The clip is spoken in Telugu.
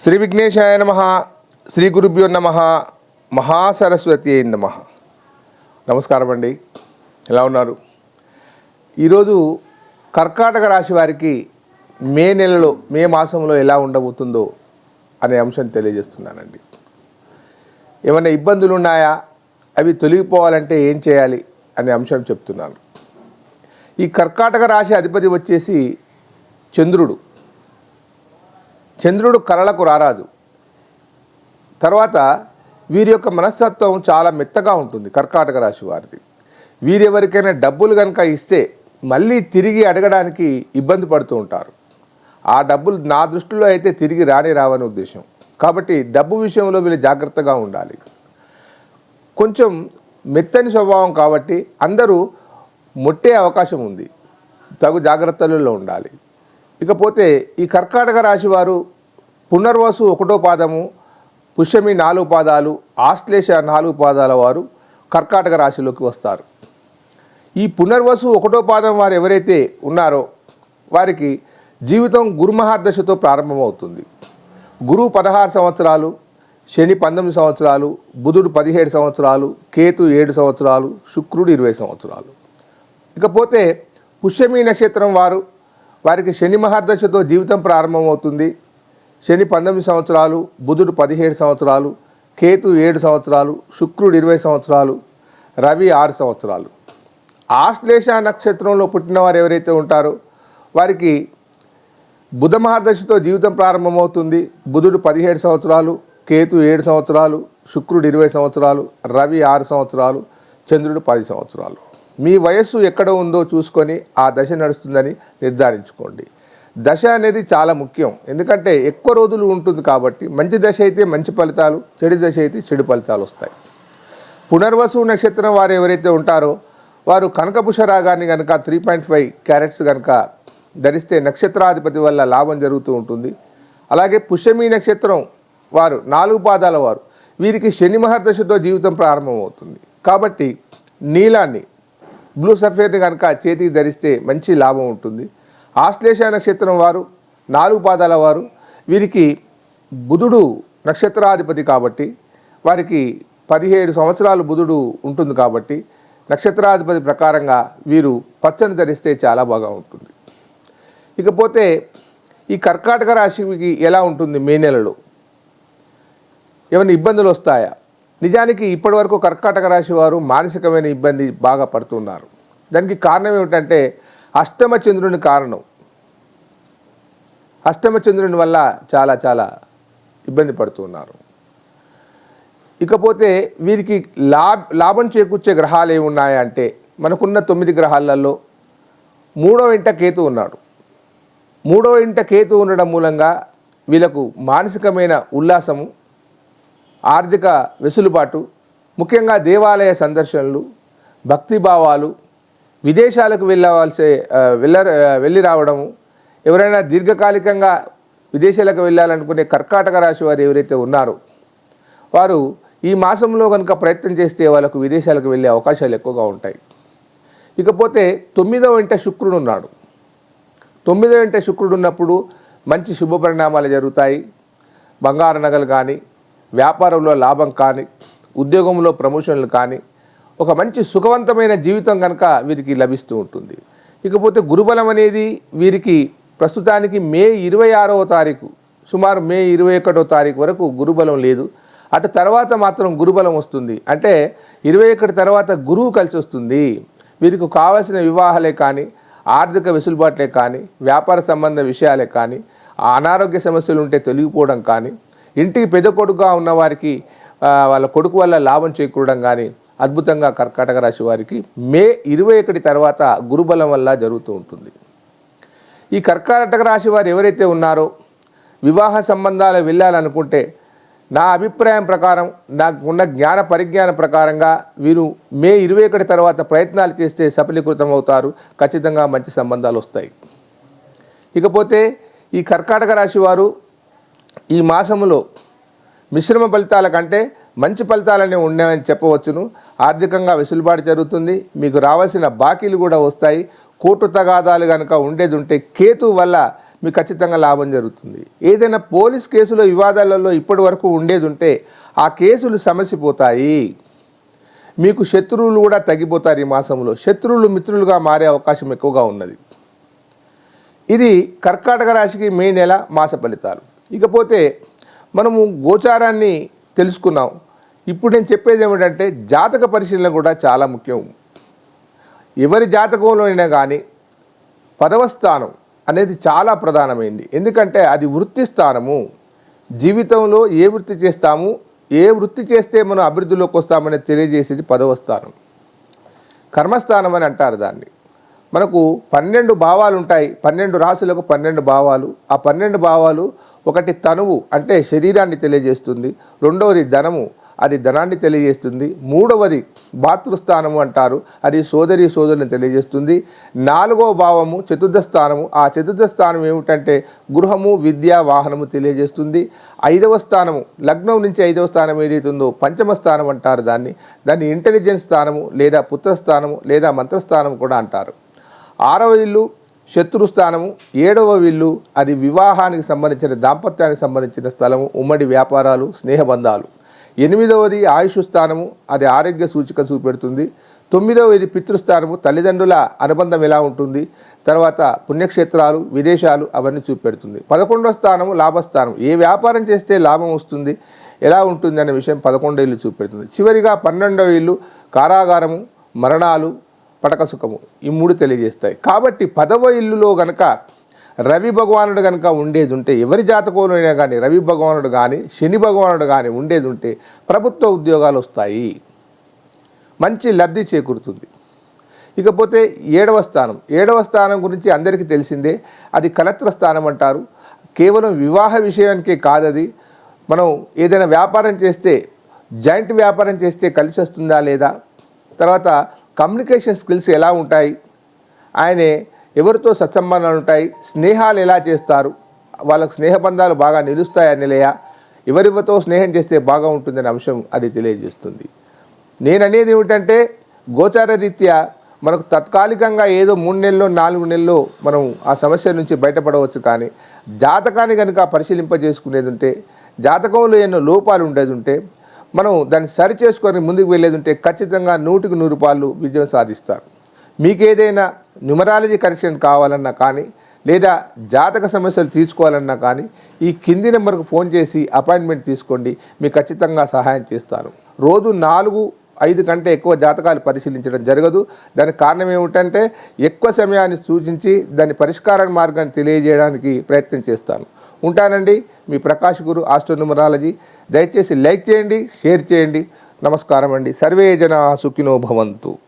శ్రీ విఘ్నేశాయ నమ శ్రీ గురుభ్యో నమ మహాసరస్వతి అయిన నమ. నమస్కారం అండి. ఎలా ఉన్నారు? ఈరోజు కర్కాటక రాశి వారికి మే నెలలో మే మాసంలో ఎలా ఉండబోతుందో అనే అంశం తెలియజేస్తున్నానండి. ఏమైనా ఇబ్బందులు ఉన్నాయా? అవి తొలగిపోవాలంటే ఏం చేయాలి అనే అంశం చెప్తున్నాను. ఈ కర్కాటక రాశి అధిపతి వచ్చేసి చంద్రుడు. చంద్రుడు కళలకు రారాదు. తర్వాత వీరి యొక్క మనస్తత్వం చాలా మెత్తగా ఉంటుంది కర్కాటక రాశి వారిది. వీరెవరికైనా డబ్బులు కనుక ఇస్తే మళ్ళీ తిరిగి అడగడానికి ఇబ్బంది పడుతూ ఉంటారు. ఆ డబ్బులు నా దృష్టిలో అయితే తిరిగి రాని రావని ఉద్దేశం. కాబట్టి డబ్బు విషయంలో వీళ్ళు జాగ్రత్తగా ఉండాలి. కొంచెం మెత్తని స్వభావం కాబట్టి అందరూ మొట్టే అవకాశం ఉంది. తగు జాగ్రత్తలలో ఉండాలి. ఇకపోతే ఈ కర్కాటక రాశి వారు పునర్వసు ఒకటో పాదము పుష్యమి నాలుగు పాదాలు ఆశ్లేష నాలుగు పాదాల వారు కర్కాటక రాశిలోకి వస్తారు. ఈ పునర్వసు ఒకటో పాదం వారు ఎవరైతే ఉన్నారో వారికి జీవితం గురుమహార్దశతో ప్రారంభమవుతుంది. గురువు పదహారు సంవత్సరాలు శని పంతొమ్మిది సంవత్సరాలు బుధుడు పదిహేడు సంవత్సరాలు కేతు ఏడు సంవత్సరాలు శుక్రుడు ఇరవై సంవత్సరాలు. ఇకపోతే పుష్యమి నక్షత్రం వారు వారికి శని మహార్దశతో జీవితం ప్రారంభమవుతుంది. శని పంతొమ్మిది సంవత్సరాలు బుధుడు పదిహేడు సంవత్సరాలు కేతు ఏడు సంవత్సరాలు శుక్రుడు ఇరవై సంవత్సరాలు రవి ఆరు సంవత్సరాలు. ఆశ్లేష నక్షత్రంలో పుట్టిన వారు ఎవరైతే ఉంటారో వారికి బుధ మహర్దశతో జీవితం ప్రారంభమవుతుంది. బుధుడు పదిహేడు సంవత్సరాలు కేతు ఏడు సంవత్సరాలు శుక్రుడు ఇరవై సంవత్సరాలు రవి ఆరు సంవత్సరాలు చంద్రుడు పది సంవత్సరాలు. మీ వయస్సు ఎక్కడ ఉందో చూసుకొని ఆ దశ నడుస్తుందని నిర్ధారించుకోండి. దశ అనేది చాలా ముఖ్యం. ఎందుకంటే ఎక్కువ రోజులు ఉంటుంది కాబట్టి మంచి దశ అయితే మంచి ఫలితాలు చెడు దశ అయితే చెడు ఫలితాలు వస్తాయి. పునర్వసు నక్షత్రం వారు ఎవరైతే ఉంటారో వారు కనకపుష రాగాన్ని కనుక త్రీ పాయింట్ ఫైవ్ క్యారెట్స్ కనుక ధరిస్తే నక్షత్రాధిపతి వల్ల లాభం జరుగుతూ ఉంటుంది. అలాగే పుష్యమి నక్షత్రం వారు నాలుగు పాదాల వారు వీరికి శని మహర్దశతో జీవితం ప్రారంభమవుతుంది. కాబట్టి నీలాన్ని బ్లూ సఫేర్ని కనుక చేతికి ధరిస్తే మంచి లాభం ఉంటుంది. ఆశ్లేష నక్షత్రం వారు నాలుగు పాదాల వారు వీరికి బుధుడు నక్షత్రాధిపతి కాబట్టి వారికి పదిహేడు సంవత్సరాలు బుధుడు ఉంటుంది కాబట్టి నక్షత్రాధిపతి ప్రకారంగా వీరు పచ్చని ధరిస్తే చాలా బాగా ఉంటుంది. ఇకపోతే ఈ కర్కాటక రాశికి ఎలా ఉంటుంది మే నెలలో? ఏమైనా ఇబ్బందులు వస్తాయా? నిజానికి ఇప్పటివరకు కర్కాటక రాశి వారు మానసికమైన ఇబ్బంది బాగా పడుతున్నారు. దానికి కారణం ఏమిటంటే అష్టమ చంద్రుని కారణం. అష్టమ చంద్రుని వల్ల చాలా చాలా ఇబ్బంది పడుతున్నారు ఇకపోతే వీరికి లాభ లాభం చేకూర్చే గ్రహాలు ఏమి ఉన్నాయంటే మనకున్న తొమ్మిది గ్రహాలలో మూడో ఇంట కేతు ఉన్నాడు. మూడో ఇంట కేతు ఉండడం మూలంగా వీళ్ళకు మానసికమైన ఉల్లాసము ఆర్థిక వెసులుబాటు ముఖ్యంగా దేవాలయ సందర్శనలు భక్తిభావాలు విదేశాలకు వెళ్ళవలసే వెళ్ళ వెళ్ళి రావడము ఎవరైనా దీర్ఘకాలికంగా విదేశాలకు వెళ్ళాలనుకునే కర్కాటక రాశి వారు ఎవరైతే ఉన్నారో వారు ఈ మాసంలో కనుక ప్రయత్నం చేస్తే వాళ్ళకు విదేశాలకు వెళ్ళే అవకాశాలు ఎక్కువగా ఉంటాయి. ఇకపోతే తొమ్మిదవ ఇంట శుక్రుడు ఉన్నాడు. తొమ్మిదవ ఇంట శుక్రుడు ఉన్నప్పుడు మంచి శుభ పరిణామాలు జరుగుతాయి. బంగారు నగలు కానీ వ్యాపారంలో లాభం కానీ ఉద్యోగంలో ప్రమోషన్లు కానీ ఒక మంచి సుఖవంతమైన జీవితం కనుక వీరికి లభిస్తూ ఉంటుంది. ఇకపోతే గురుబలం అనేది వీరికి ప్రస్తుతానికి మే ఇరవై ఆరవ తారీఖు సుమారు మే ఇరవై ఒకటో తారీఖు వరకు గురుబలం లేదు. అటు తర్వాత మాత్రం గురుబలం వస్తుంది. అంటే ఇరవై ఒకటి తర్వాత గురువు కలిసి వస్తుంది. వీరికి కావలసిన వివాహాలే కానీ ఆర్థిక వెసులుబాట్లే కానీ వ్యాపార సంబంధ విషయాలే కానీ ఆ అనారోగ్య సమస్యలు ఉంటే తొలగిపోవడం కానీ ఇంటికి పెద్ద కొడుకుగా ఉన్నవారికి వాళ్ళ కొడుకు వల్ల లాభం చేకూరడం కానీ అద్భుతంగా కర్కాటక రాశి వారికి మే ఇరవై ఒకటి తర్వాత గురుబలం వల్ల జరుగుతూ ఉంటుంది. ఈ కర్కాటక రాశి వారు ఎవరైతే ఉన్నారో వివాహ సంబంధాలు వెళ్ళాలనుకుంటే నా అభిప్రాయం ప్రకారం నాకు ఉన్న జ్ఞాన పరిజ్ఞాన ప్రకారంగా వీరు మే ఇరవై ఒకటి తర్వాత ప్రయత్నాలు చేస్తే సఫలీకృతం అవుతారు. ఖచ్చితంగా మంచి సంబంధాలు వస్తాయి. ఇకపోతే ఈ కర్కాటక రాశి వారు ఈ మాసములో మిశ్రమ ఫలితాల కంటే మంచి ఫలితాలనే ఉన్నాయని చెప్పవచ్చును. ఆర్థికంగా వెసులుబాటు జరుగుతుంది. మీకు రావాల్సిన బాకీలు కూడా వస్తాయి. కోర్టు తగాదాలు కనుక ఉండేది ఉంటే కేతు వల్ల మీకు ఖచ్చితంగా లాభం జరుగుతుంది. ఏదైనా పోలీస్ కేసులో వివాదాలలో ఇప్పటి వరకు ఉండేది ఉంటే ఆ కేసులు సమసిపోతాయి. మీకు శత్రువులు కూడా తగ్గిపోతారు ఈ మాసంలో. శత్రువులు మిత్రులుగా మారే అవకాశం ఎక్కువగా ఉన్నది. ఇది కర్కాటక రాశికి మే నెల మాస ఫలితాలు. ఇకపోతే మనము గోచారాన్ని తెలుసుకున్నాం. ఇప్పుడు నేను చెప్పేది ఏమిటంటే జాతక పరిశీలన కూడా చాలా ముఖ్యం. ఎవరి జాతకంలో అయినా కానీ పదవ స్థానం అనేది చాలా ప్రధానమైంది. ఎందుకంటే అది వృత్తి స్థానము. జీవితంలో ఏ వృత్తి చేస్తాము ఏ వృత్తి చేస్తే మనం అభివృద్ధిలోకి వస్తామని తెలియజేసేది పదవ స్థానం. కర్మస్థానం అని అంటారు దాన్ని. మనకు పన్నెండు భావాలు ఉంటాయి. పన్నెండు రాశులకు పన్నెండు భావాలు. ఆ పన్నెండు భావాలు ఒకటి తనువు అంటే శరీరాన్ని తెలియజేస్తుంది. రెండవది ధనము. అది ధనాన్ని తెలియజేస్తుంది. మూడవది భాతృస్థానము అంటారు. అది సోదరి సోదరుని తెలియజేస్తుంది. నాలుగవ భావము చతుర్థ స్థానము. ఆ చతుర్థ స్థానం ఏమిటంటే గృహము విద్య వాహనము తెలియజేస్తుంది. ఐదవ స్థానము లగ్నం నుంచి ఐదవ స్థానం ఏదైతుందో పంచమ స్థానం అంటారు దాన్ని. దాన్ని ఇంటెలిజెన్స్ స్థానము లేదా పుత్రస్థానము లేదా మంత్రస్థానము కూడా అంటారు. ఆరవ ఇల్లు శత్రుస్థానము ఏడవ ఇల్లు అది వివాహానికి సంబంధించిన దాంపత్యానికి సంబంధించిన స్థలము. ఉమ్మడి వ్యాపారాలు స్నేహబంధాలు ఎనిమిదవది ఆయుష్ స్థానము అది ఆరోగ్య సూచిక చూపెడుతుంది. తొమ్మిదవది పితృస్థానము తల్లిదండ్రుల అనుబంధం ఎలా ఉంటుంది? తర్వాత పుణ్యక్షేత్రాలు విదేశాలు అవన్నీ చూపెడుతుంది. పదకొండవ స్థానము లాభస్థానం ఏ వ్యాపారం చేస్తే లాభం వస్తుంది? ఎలా ఉంటుంది అనే విషయం పదకొండో ఇల్లు చూపెడుతుంది. చివరిగా పన్నెండవ ఇల్లు కారాగారము మరణాలు పటక సుఖము. ఈ మూడు తెలియజేస్తాయి. కాబట్టి పదవ ఇల్లులో గనక రవి భగవానుడు కనుక ఉండేది ఉంటే ఎవరి జాతకులైనా కానీ రవి భగవానుడు కానీ శని భగవానుడు కానీ ఉండేది ఉంటే ప్రభుత్వ ఉద్యోగాలు వస్తాయి. మంచి లబ్ధి చేకూరుతుంది. ఇకపోతే ఏడవ స్థానం. ఏడవ స్థానం గురించి అందరికీ తెలిసిందే అది కలత్ర స్థానం అంటారు. కేవలం వివాహ విషయానికే కాదది. మనం ఏదైనా వ్యాపారం చేస్తే జాయింట్ వ్యాపారం చేస్తే కలిసి వస్తుందా లేదా? తర్వాత కమ్యూనికేషన్ స్కిల్స్ ఎలా ఉంటాయి? ఆయనే ఎవరితో సత్సంబంధాలు ఉంటాయి? స్నేహాలు ఎలా చేస్తారు? వాళ్ళకు స్నేహబంధాలు బాగా నిలుస్తాయా నిలయ? ఎవరితో స్నేహం చేస్తే బాగా ఉంటుందనే అంశం అది తెలియజేస్తుంది. నేను అనేది ఏమిటంటే గోచార రీత్యా మనకు తాత్కాలికంగా ఏదో మూడు నెలల్లో నాలుగు నెలల్లో మనం ఆ సమస్య నుంచి బయటపడవచ్చు కానీ జాతకాన్ని కనుక పరిశీలింపజేసుకునేది ఉంటే జాతకంలో ఎన్నో లోపాలు ఉండేది ఉంటే మనం దాన్ని సరి చేసుకొని ముందుకు వెళ్ళేది ఉంటే ఖచ్చితంగా నూటికి నూరు రూపాయలు విజయం సాధిస్తారు. మీకు ఏదైనా న్యూమరాలజీ కరెక్షన్ కావాలన్నా కానీ లేదా జాతక సమస్యలు తీసుకోవాలన్నా కానీ ఈ కింది నెంబర్కు ఫోన్ చేసి అపాయింట్మెంట్ తీసుకోండి. మీకు ఖచ్చితంగా సహాయం చేస్తాను రోజు నాలుగు ఐదు కంటే ఎక్కువ జాతకాలు పరిశీలించడం జరగదు. దానికి కారణం ఏమిటంటే ఎక్కువ సమయాన్ని సూచించి దాని పరిష్కార మార్గాన్ని తెలియజేయడానికి ప్రయత్నం చేస్తాను. ఉంటానండి. మీ ప్రకాష్ గురు ఆస్ట్రోన్యూమరాలజీ దయచేసి లైక్ చేయండి షేర్ చేయండి. నమస్కారం అండి. సర్వే జన సుఖినో భవంతు.